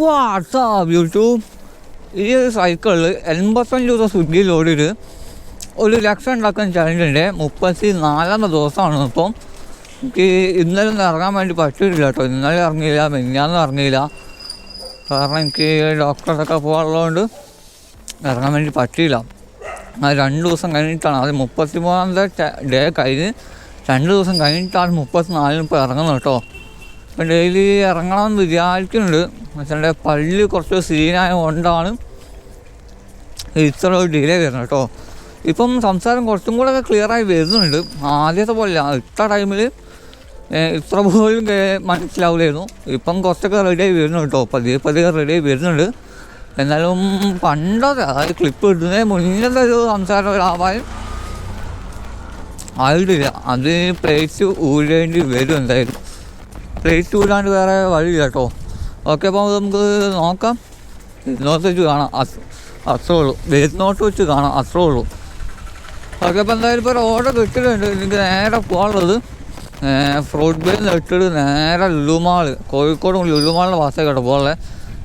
WhatsApp YouTube ഈ ഒരു സൈക്കിളിൽ എൺപത്തഞ്ച് ദിവസം സ്വിഗ്ഗിയിൽ ഓടിയിട്ട് ഒരു ലക്ഷം ഉണ്ടാക്കാൻ ചലഞ്ചിന്റെ മുപ്പത്തി നാലാമത്തെ ദിവസമാണ്. ഇപ്പം എനിക്ക് ഇന്നലെ ഒന്നും ഇറങ്ങാൻ വേണ്ടി പറ്റിയിട്ടില്ല കേട്ടോ. ഇന്നലെ ഇറങ്ങിയില്ല മിന്നാന്നും ഇറങ്ങിയില്ല. കാരണം എനിക്ക് ഡോക്ടറൊക്കെ പോകാനുള്ളതുകൊണ്ട് ഇറങ്ങാൻ വേണ്ടി പറ്റിയില്ല. അത് രണ്ട് ദിവസം കഴിഞ്ഞിട്ടാണ്. അത് മുപ്പത്തി മൂന്നാമത്തെ ഡേ കഴിഞ്ഞ് രണ്ട് ദിവസം കഴിഞ്ഞിട്ടാണ് മുപ്പത്തി നാലിന് ഇപ്പോൾ ഇറങ്ങുന്നത് കേട്ടോ. ഇപ്പം ഡെയിലി ഇറങ്ങണമെന്ന് വിചാരിക്കുന്നുണ്ട്. മച്ചാന്റെ പള്ളി കുറച്ച് സീനായ കൊണ്ടാണ് ഇത്ര ഡിലേ വരുന്നത് കേട്ടോ. ഇപ്പം സംസാരം കുറച്ചും കൂടെ ക്ലിയറായി വരുന്നുണ്ട്. ആദ്യത്തെ പോലെ ഇത്ര ടൈമിൽ ഇത്ര പോലും മനസ്സിലാവില്ലായിരുന്നു ഇപ്പം കുറച്ചൊക്കെ റെഡിയായി വരുന്നു കേട്ടോ. പതിയെ പതിയെ റെഡിയായി വരുന്നുണ്ട്. എന്നാലും പണ്ടത്തെ അതായത് ക്ലിപ്പ് ഇടുന്നതിന് മുന്നത്തെ ഒരു സംസാരം ഒരു ആവാൻ ആയിട്ടില്ല. അത് പ്ലേറ്റ് ഊരേണ്ടി വരും എന്തായാലും. പ്ലേറ്റ് വിടാണ്ട് വേറെ വഴിയില്ല കേട്ടോ ഓക്കെ അപ്പോൾ നമുക്ക് നോക്കാം. ഇന്നോട്ട് വെച്ച് കാണാം. അസ് അത്രേ ഉള്ളൂ. വരുന്നോട്ട് വെച്ച് കാണാം. അത്രേ ഉള്ളൂ. ഓക്കെ അപ്പോൾ എന്തായാലും ഇപ്പോൾ ഓർഡർ കിട്ടിയിട്ടുണ്ട്. എനിക്ക് നേരെ പോകാനുള്ളത് ഫ്രൂട്ട് ബേന്ന് ഇട്ടിട്ട് നേരെ ലുലുമാൾ കോഴിക്കോട് ലുലുമാളിന്റെ ഭാഷ കേട്ടോ പോകാനുള്ളത്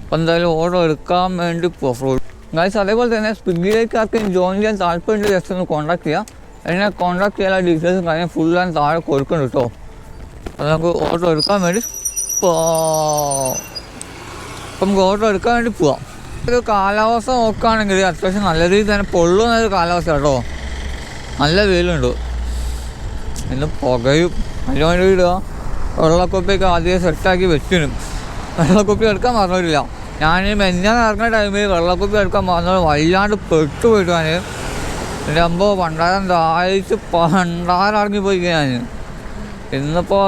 അപ്പോൾ എന്തായാലും ഓർഡർ എടുക്കാൻ വേണ്ടി പോവാം ഫ്രൂട്ട് ഗൈസ് അതേപോലെ തന്നെ സ്വിഗ്ഗിയിലേക്ക് ആർക്കും ജോയിൻ ചെയ്യാൻ താല്പര്യമുണ്ട് ജസ്റ്റ് ഒന്ന് കോൺടാക്ട് ചെയ്യാം. എന്നെ കോൺടാക്ട് ചെയ്യാനുള്ള ഡീറ്റെയിൽസും കാര്യം ഫുൾ ഞാൻ താഴെ കൊടുക്കുന്നുണ്ട് കേട്ടോ നമുക്ക് ഓർഡർ എടുക്കാൻ വേണ്ടി പോവാം അപ്പം നമുക്ക് ഓർഡർ എടുക്കാൻ വേണ്ടി പോവാം. ഒരു കാലാവസ്ഥ നോക്കുകയാണെങ്കിൽ അത്യാവശ്യം നല്ല രീതിയിൽ തന്നെ പൊള്ളുന്ന ഒരു കാലാവസ്ഥ കേട്ടോ. നല്ല വെയിലുണ്ട്. ഇന്ന് പുകയും നല്ല വേണ്ടി ഇടുക. വെള്ളക്കൊപ്പിയൊക്കെ ആദ്യം സെറ്റാക്കി വെച്ചിനും. വെള്ളക്കൊപ്പി എടുക്കാൻ മറന്നിട്ടില്ല. ഞാൻ മെഞ്ഞാൻ ഇറങ്ങുന്ന ടൈമിൽ വെള്ളക്കൊപ്പി എടുക്കാൻ മറന്നത് വല്ലാണ്ട് പെട്ടുപോയിട്ട് ഞാൻ എന്റെ അമ്പോ പണ്ടാരം ദാഹിച്ച് പണ്ടാരം ഇറങ്ങിപ്പോയി ഞാൻ ഇന്നിപ്പോൾ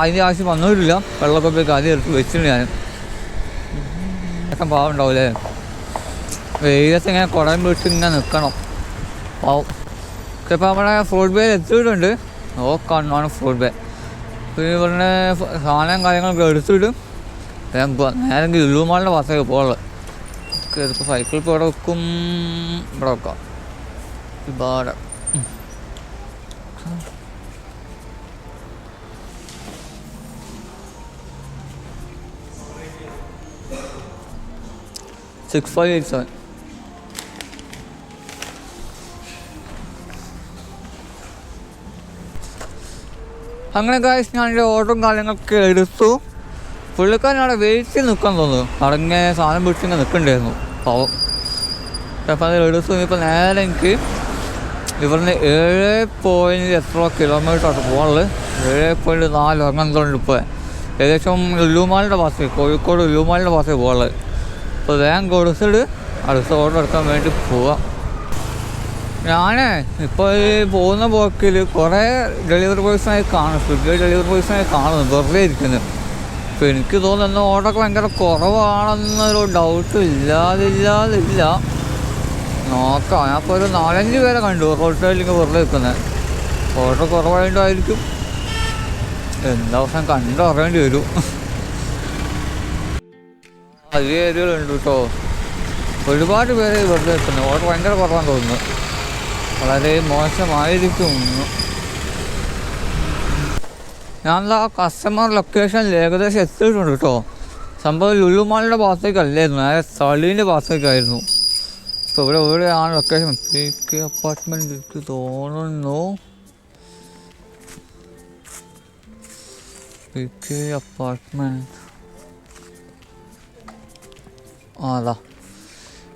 അതിന്റെ ആവശ്യം വന്നവരില്ല. വെള്ളക്കൊപ്പി കാതി എടുത്ത് വെച്ചിട്ടുണ്ട് ഞാൻ ഒക്കെ പാവുണ്ടാവില്ലേ വെയിലത്ത് ഇങ്ങനെ കുടം വിട്ട് ഇങ്ങനെ നിൽക്കണം പാവം. ഇപ്പോൾ നമ്മുടെ ഫ്രൂട്ട് ബേ എത്തിയിട്ടുണ്ട്. നോക്കാണ് ഫ്രൂട്ട് ബേ. പിന്നെ പറഞ്ഞ സാധനം കാര്യങ്ങളൊക്കെ എടുത്തിടും നേരം പോവാം നേരെ ലുലുമാളിന്റെ ബസ്സൊക്കെ പോകുള്ളത് ഇതിപ്പോൾ സൈക്കിൾ ഇപ്പോൾ ഇവിടെ വെക്കും. ഇവിടെ വെക്കാം. ഇവിടെ സിക്സ് ഫൈവ് എയ്റ്റ് സെവൻ അങ്ങനെ കാശ് എന്റെ ഓർഡറും കാര്യങ്ങളൊക്കെ എടുത്തു. പുള്ളിക്കാരൻ അവിടെ വെയിറ്റ് നിൽക്കാൻ തോന്നുന്നു. അടങ്ങിയ സാധനം പിടിച്ചിങ്ങനെ നിൽക്കണ്ടായിരുന്നു പാവം. അപ്പം അത് എടുത്തു. ഇപ്പോൾ നേരെ എനിക്ക് ഇവിടുന്ന് ഏഴ് പോയിന്റ് എത്ര കിലോമീറ്ററാണ് പോകാനുള്ളത് ഏഴ് പോയിന്റ് നാല് അങ്ങനത്തോണ്ട് ഇപ്പോൾ ഏകദേശം ലുലുമാലിന്റെ ഭാഷ കോഴിക്കോട് ലുലുമാലിന്റെ ഭാഷ പോകാനുള്ളത് അപ്പോൾ വേഗം കൊടുത്തിട്ട് അടുത്ത ഓർഡർ എടുക്കാൻ വേണ്ടി പോവാം. ഞാനേ ഇപ്പോൾ ഈ പോകുന്ന പോക്കിൽ കുറേ ഡെലിവറി ബോയ്സിനായി കാണും സ്വിഗ്ഗി ഡെലിവറി ബോയ്സിനായി കാണുന്നു വെറുതെ ഇരിക്കുന്നു. അപ്പോൾ എനിക്ക് തോന്നുന്നു ഓർഡറൊക്കെ ഭയങ്കര കുറവാണെന്നൊരു ഡൗട്ട് ഇല്ലാതില്ലാതില്ല. നോക്കാം ഞാൻ ഇപ്പോൾ ഒരു നാലഞ്ച് പേരെ കണ്ടു ഹോട്ടലിൽ വെറുതെ നിൽക്കുന്നത് ഓർഡർ കുറവായതുകൊണ്ടായിരിക്കും എന്താ അവസാനം കണ്ടറിയേണ്ടി വരും. അധികം ഏരിയകളുണ്ട് കേട്ടോ. ഒരുപാട് പേര് വെറുതെ എത്തുന്നു ഓർഡർ ഭയങ്കര കുറവാന്ന് തോന്നുന്നു. വളരെ മോശമായിരിക്കും ഞാൻ ആ കസ്റ്റമർ ലൊക്കേഷനിൽ ഏകദേശം എത്തിയിട്ടുണ്ട് കേട്ടോ. സംഭവം ലുലുമാളിന്റെ ഭാഗത്തേക്കല്ലായിരുന്നു. നേരെ സളീന്റെ ഭാഗത്തേക്കായിരുന്നു. ഇപ്പോൾ ഇവിടെ എവിടെയാണ് ലൊക്കേഷൻ പി കെ അപ്പാർട്ട്മെന്റ് എനിക്ക് തോന്നുന്നു. പി കെ അപ്പാർട്ട്മെന്റ് ആ അതാ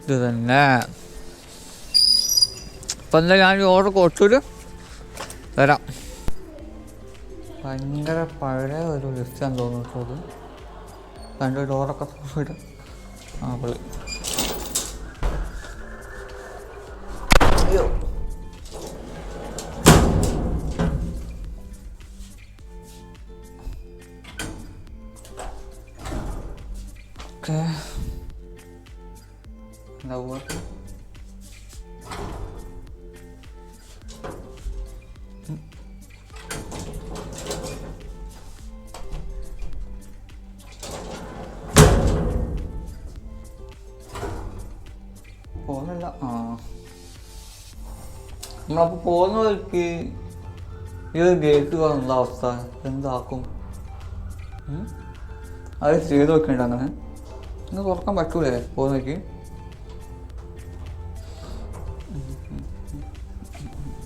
ഇത് തന്നെ. ഇപ്പം എന്താ ഞാൻ ഓർഡർ കുറച്ചൊരു തരാം. ഭയങ്കര പഴയ ഒരു ലിസ്റ്റാണ് തോന്നുന്നത് രണ്ട് ഡോറൊക്കെ പോയിട്ട് ആ പുള്ളി അയ്യോ. ഓക്കെ. പോവാ പോകുന്നില്ല ആ. നമ്മളപ്പോൾ പോകുന്ന വഴിക്ക് ഈ ഒരു ഗേറ്റ് കാണുന്ന അവസ്ഥ എന്താക്കും? അത് ചെയ്ത് വെക്കണ്ട അങ്ങനെ? ഇന്ന് തുറക്കാൻ പറ്റൂലേ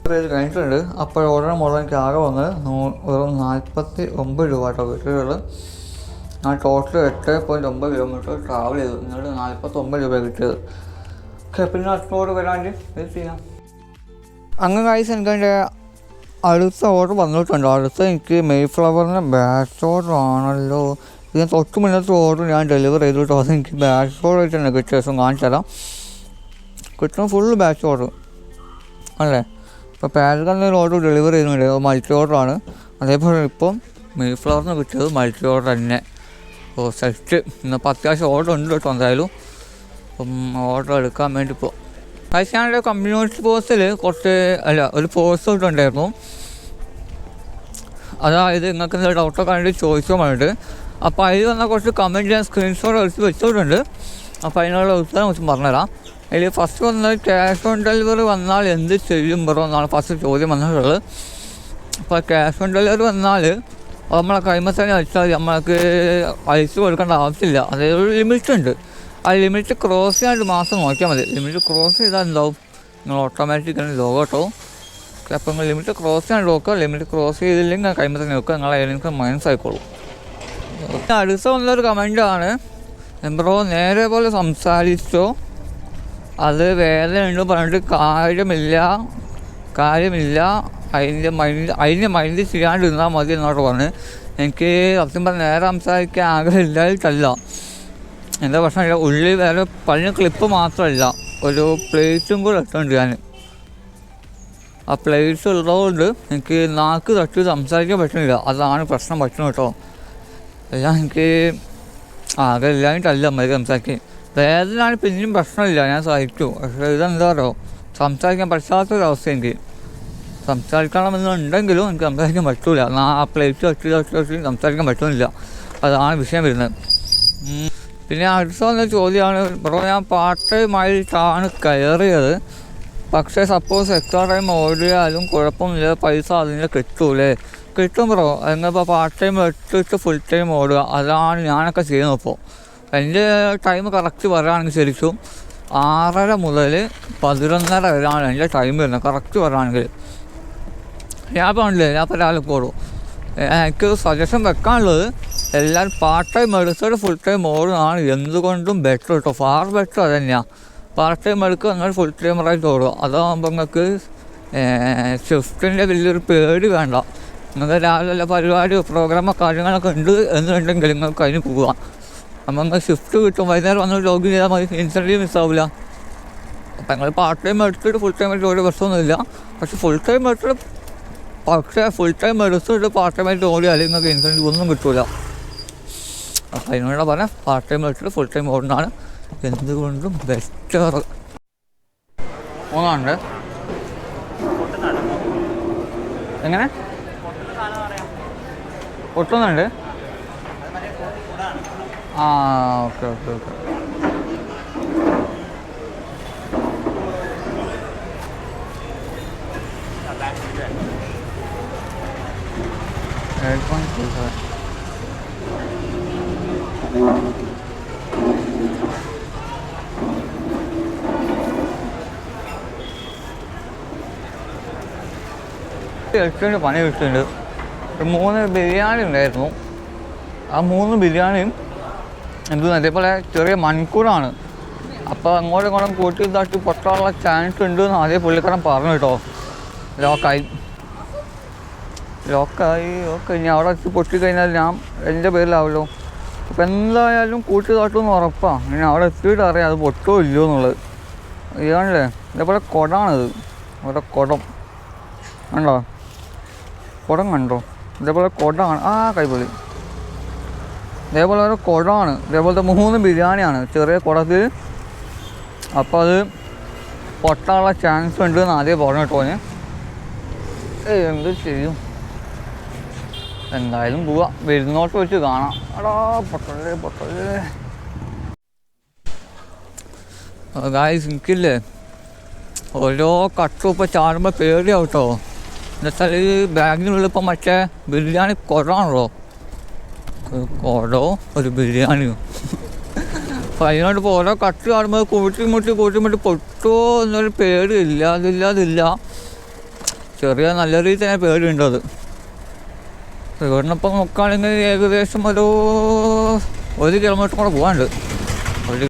പോകുന്നേക്ക് ഇത് കഴിഞ്ഞിട്ടുണ്ട് അപ്പോൾ ഓർഡർ മുതൽ എനിക്ക് ആകെ വന്നത് നൂ- വെറും നാൽപ്പത്തി ഒമ്പത് രൂപ കേട്ടോ കിട്ടിയുള്ളത് ഞാൻ ടോട്ടൽ എട്ട് പോയിന്റ് ഒമ്പത് കിലോമീറ്റർ ട്രാവൽ ചെയ്തു. എന്നിട്ട് നാൽപ്പത്തി ഒമ്പത് രൂപ കിട്ടിയത്. ഓക്കെ പിന്നെ അടുത്തോട് വരാണ്ട് വെയിറ്റ് ചെയ്യാം. അങ്ങനെ കാഴ്ച എനിക്ക് അതിന്റെ അടുത്ത ഓർഡർ വന്നിട്ടുണ്ട്. അടുത്ത എനിക്ക് മെയ് ഫ്ലവറിന്റെ ബാച്ച് ഓർഡർ ആണല്ലോ. ഇതിന് തൊട്ട് മുന്നത്തെ ഓർഡർ ഞാൻ ഡെലിവർ ചെയ്തിട്ടോ. അത് എനിക്ക് ബാച്ച് ഓർഡർ ആയിട്ട് തന്നെ കിട്ടിയ ദിവസം കാണിച്ചു തരാം കിട്ടുന്ന ഫുള്ള് ബാച്ച് ഓർഡർ അല്ലേ? ഇപ്പോൾ പാരഗണിൽ ഓർഡർ ഡെലിവർ ചെയ്യുന്നുണ്ട്. മൾട്ടി ഓർഡറാണ് അതേപോലെ ഇപ്പം മെയ് ഫ്ലവറിന് കിട്ടിയത് മൾട്ടി ഓർഡർ തന്നെ. ഓ സെറ്റ്. ഇന്നിപ്പോൾ അത്യാവശ്യം ഓർഡർ ഉണ്ട് കേട്ടോ എന്തായാലും. അപ്പം ഓർഡർ എടുക്കാൻ വേണ്ടി ഇപ്പോൾ കഴിച്ചാന്റെ കമ്മ്യൂണിറ്റി പോസ്റ്റിൽ കുറച്ച് അല്ല ഒരു പോസ്റ്റ് ഇട്ടുണ്ടായിരുന്നു അതായത് നിങ്ങൾക്ക് എന്തെങ്കിലും ഡൗട്ടൊക്കെ ചോദിച്ചാൽ വേണ്ടിയിട്ട് അപ്പോൾ അതിൽ വന്ന കുറച്ച് കമന്റ് ഞാൻ സ്ക്രീൻഷോട്ട് എടുത്ത് വെച്ചിട്ടുണ്ട്. അപ്പോൾ അതിനുള്ള ഉത്തരം കുറച്ച് പറഞ്ഞുതരാം. അതിൽ ഫസ്റ്റ് വന്നത് ക്യാഷ് ഓൺ ഡെലിവറി വന്നാൽ എന്ത് ചെയ്യും ബ്രോ എന്നാണ് ഫസ്റ്റ് ചോദ്യം വന്നിട്ടുള്ളത്. അപ്പോൾ ക്യാഷ് ഓൺ ഡെലിവറി വന്നാൽ നമ്മളെ കൈമ തന്നെ മതി. നമ്മൾക്ക് പൈസ കൊടുക്കേണ്ട ആവശ്യമില്ല. അതായത് ഒരു ലിമിറ്റ് ഉണ്ട്. ആ ലിമിറ്റ് ക്രോസ് ചെയ്യാണ്ട് മാസം നോക്കിയാൽ മതി. ലിമിറ്റ് ക്രോസ് ചെയ്താൽ എന്താവും? നിങ്ങൾ ഓട്ടോമാറ്റിക്കലി ലോ കേട്ടോ അപ്പോൾ നിങ്ങൾ ലിമിറ്റ് ക്രോസ് ചെയ്യാണ്ട് നോക്കുക. ലിമിറ്റ് ക്രോസ് ചെയ്തില്ലെങ്കിൽ കൈമ തന്നെ നോക്കുക നിങ്ങൾ എനിക്ക് മൈനസ് ആയിക്കോളൂ. അടുത്ത വന്നൊരു കമന്റാണ് ബ്രോ നേരെ പോലെ സംസാരിച്ചോ? അത് വേദനയുണ്ട് പറഞ്ഞിട്ട് കാര്യമില്ല. കാര്യമില്ല. അതിന്റെ മൈൻഡ് അതിന്റെ മൈൻഡ് ചെയ്യാണ്ടിരുന്നാൽ മതി എന്നോട് പറഞ്ഞ്. എനിക്ക് സത്യം പറഞ്ഞാൽ നേരെ സംസാരിക്കാൻ ആഗ്രഹമില്ലായിട്ടല്ല. എന്താ പ്രശ്നം ഉള്ളിൽ വേറെ പഴയ ക്ലിപ്പ് മാത്രമല്ല. ഒരു പ്ലേറ്റും കൂടെ ഇട്ടുണ്ട് ഞാൻ ആ പ്ലേറ്റ്സ് ഉള്ളതുകൊണ്ട് എനിക്ക് നാക്ക് തട്ടി സംസാരിക്കാൻ പറ്റുന്നില്ല. അതാണ് പ്രശ്നം പറ്റുന്നത് കേട്ടോ. എല്ലാം എനിക്ക് ആകെ ഇല്ലായിട്ടല്ല മതി സംസാരിക്കാൻ. വേദനയാണ് പിന്നെയും പ്രശ്നമില്ല. ഞാൻ സഹിച്ചു. പക്ഷേ ഇതെന്താ പറയുക സംസാരിക്കാൻ പറ്റാത്തൊരവസ്ഥ എനിക്ക്. സംസാരിക്കണമെന്നുണ്ടെങ്കിലും എനിക്ക് സംസാരിക്കാൻ പറ്റില്ല ആ പ്ലേറ്റ് വെച്ചു വെച്ചു തട്ടി സംസാരിക്കാൻ പറ്റുന്നില്ല അതാണ് വിഷയം വരുന്നത്. പിന്നെ അടുത്ത വന്ന ചോദ്യമാണ്. ബ്രോ ഞാൻ പാർട്ട് ടൈം ആയിട്ടാണ് കയറിയത്. പക്ഷേ സപ്പോസ് എക്സ്ട്രാ ടൈം ഓടിയാലും കുഴപ്പമില്ല പൈസ അതിന് കിട്ടൂലേ? കിട്ടും ബ്രോ. എന്നിപ്പോൾ പാർട്ട് ടൈം എടുത്തിട്ട് ഫുൾ ടൈം ഓടുക. അതാണ് ഞാനൊക്കെ ചെയ്യുന്നത് ഇപ്പോൾ എന്റെ ടൈം കറക്റ്റ് പറയുകയാണെങ്കിൽ ശരിക്കും ആറര മുതൽ പതിനൊന്നര വരെയാണ് എന്റെ ടൈം വരുന്നത്. കറക്റ്റ് പറയുകയാണെങ്കിൽ. ഞാൻ പറഞ്ഞില്ലേ ഞാൻ രാവിലെ കൂടും എനിക്ക് സജഷൻ വെക്കാനുള്ളത് എല്ലാവരും പാർട്ട് ടൈം എടുത്തിട്ട് ഫുൾ ടൈം ഓടുന്നതാണ്. എന്തുകൊണ്ടും ബെറ്റർ കേട്ടോ ഫാർ ബെറ്റർ അത് തന്നെയാണ് പാർട്ട് ടൈം എടുക്കുക എന്നാൽ ഫുൾ ടൈം ആയിട്ട് ഓടുക. അതാകുമ്പോൾ നിങ്ങൾക്ക് ഷിഫ്റ്റിന്റെ വലിയൊരു പേടി വേണ്ട. നിങ്ങൾക്ക് രാവിലെ പരിപാടി പ്രോഗ്രാമോ കാര്യങ്ങളൊക്കെ ഉണ്ട് എന്നുണ്ടെങ്കിൽ നിങ്ങൾക്ക് അതിന് പോവാം. അപ്പോൾ നിങ്ങൾക്ക് ഷിഫ്റ്റ് കിട്ടും. വൈകുന്നേരം വന്ന് ലോഗിൻ ചെയ്താൽ മതി. ഇൻസെന്റീവ് മിസ്സാവില്ല അപ്പം ഞങ്ങൾ പാർട്ട് ടൈം എടുത്തിട്ട് ഫുൾ ടൈം ആയിട്ട് ഒരു പ്രശ്നമൊന്നുമില്ല. പക്ഷെ ഫുൾ ടൈം എടുത്തിട്ട് പക്ഷേ ഫുൾ ടൈം എടുത്തിട്ട് പാർട്ട് ടൈം ആയിട്ട് ഓടിയാൽ നിങ്ങൾക്ക് ഇൻസെന്റീവ് ഒന്നും കിട്ടില്ല അപ്പം അതിനോട് പറയാം പാർട്ട് ടൈം എടുത്തിട്ട് ഫുൾ ടൈം ഓടുന്നതാണ് എന്തുകൊണ്ടും ബെറ്റർ മൂന്നാണ്ട് എങ്ങനെ? പൊട്ടുന്നുണ്ട്. ആ ഓക്കെ ഓക്കെ ഓക്കെ. എട്ടിന്റെ പണി കിട്ടുന്നുണ്ട് മൂന്ന് ബിരിയാണി ഉണ്ടായിരുന്നു. ആ മൂന്ന് ബിരിയാണിയും എന്ത് അതേപോലെ ചെറിയ മൺകൂറാണ് അപ്പോൾ അങ്ങോട്ടും ഇങ്ങോട്ടും കൂട്ടി തട്ടി പൊട്ടാനുള്ള ചാൻസ് ഉണ്ട് എന്ന് ആദ്യം പുള്ളിക്കാരൻ പറഞ്ഞു കേട്ടോ. ലോക്കായി. ലോക്കായി. ഓക്കെ ഇനി അവിടെ വെച്ച് പൊട്ടിക്കഴിഞ്ഞാൽ ഞാൻ എന്റെ പേരിലാവല്ലോ. അപ്പം എന്തായാലും കൂട്ടി താട്ടുമെന്ന് ഉറപ്പാണ് ഇനി അവിടെ എത്തിയിട്ട് അറിയാം അത് പൊട്ടോ ഇല്ലയോ എന്നുള്ളത്. ഇതാണല്ലേ ഇതേപോലെ കുടമാണിത് ഇവിടെ കുടം. കണ്ടോ? കുടം കണ്ടോ? ഇതേപോലെ കുടമാണ് ആ കൈപ്പൊളി ഇതേപോലെ ഒരു കുടമാണ് ഇതേപോലത്തെ മൂന്ന് ബിരിയാണിയാണ്. ചെറിയ കുടത്തിൽ അപ്പോൾ അത് പൊട്ടാനുള്ള ചാൻസ് ഉണ്ട് എന്ന് ആദ്യം പറഞ്ഞു കേട്ടോ ഏയ് എന്ത് ചെയ്യും? എന്തായാലും പോവാ. വരുന്നോട്ട് വെച്ച് കാണാം. അടാ പൊട്ടല്ലേ പൊട്ടല്ലേ ഗായ്സ് എനിക്കില്ലേ ഓരോ കട്ടും ഇപ്പോൾ ചാടുമ്പോൾ പേടിയാവും കേട്ടോ. എന്നുവെച്ചാൽ ഈ ബാഗിനുള്ളിൽ ഇപ്പം മറ്റേ ബിരിയാണി കുടമാണല്ലോ ഒരു കുടോ ഒരു ബിരിയാണിയോ അതിനോട് ഇപ്പോൾ ഓരോ കട്ട് കാണുമ്പോൾ കൂട്ടി മുട്ടി കൂട്ടി മുട്ടി പൊട്ടുമോ എന്നൊരു പേടിയില്ല അതില്ല അതില്ല. ചെറിയ നല്ല രീതിയിൽ തന്നെ പേടിയുണ്ട് അത്. ഇവിടുന്ന് ഇപ്പം നോക്കുകയാണെങ്കിൽ ഏകദേശം ഒരു ഒരു കിലോമീറ്റർ കൂടെ പോകാനുണ്ട്